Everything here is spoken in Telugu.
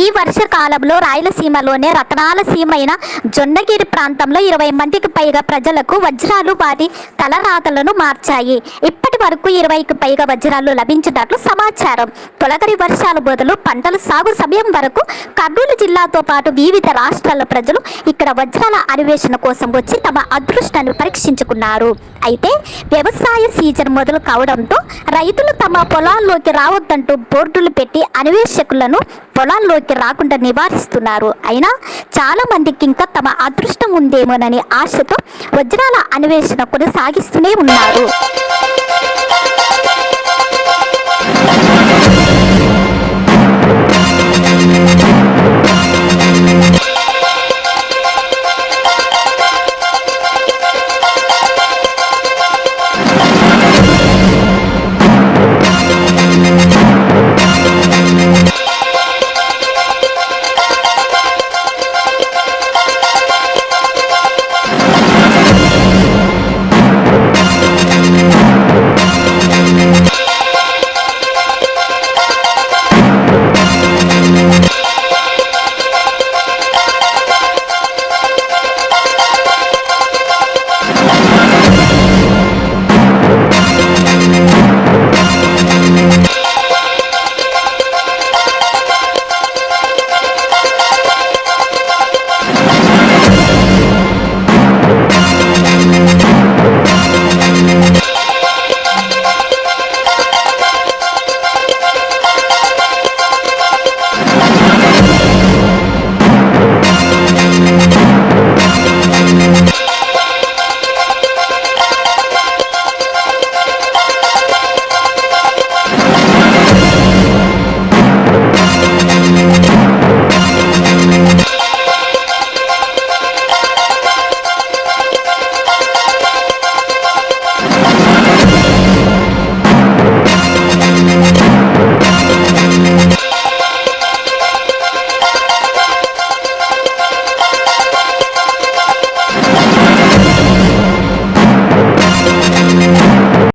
ఈ వర్షకాలంలో రాయలసీమలోనే రతనాల సీమైన జొన్నగిరి ప్రాంతంలో ఇరవై మందికి పైగా ప్రజలకు వజ్రాలు వారి తలరాతలను మార్చాయి. ఇప్పటి వరకు ఇరవైకి పైగా వజ్రాలు లభించినట్లు సమాచారం. తొలగరి వర్షాలు బదులు పంటల సాగు సమయం వరకు కర్నూలు జిల్లాతో పాటు వివిధ రాష్ట్రాల ప్రజలు ఇక్కడ వజ్రాల అన్వేషణ కోసం వచ్చి తమ అదృష్టాన్ని పరీక్షించుకున్నారు. అయితే వ్యవసాయ సీజన్ మొదలు కావడంతో రైతులు తమ పొలాల్లోకి రావద్దంటూ బోర్డులు పెట్టి అన్వేషకులను పొలాల్లోకి రాకుండా నివారిస్తున్నారు. అయినా చాలా మందికి ఇంకా తమ అదృష్టం ఉందేమోనని ఆశతో వజ్రాల అన్వేషణ కొనసాగిస్తూనే ఉన్నారు.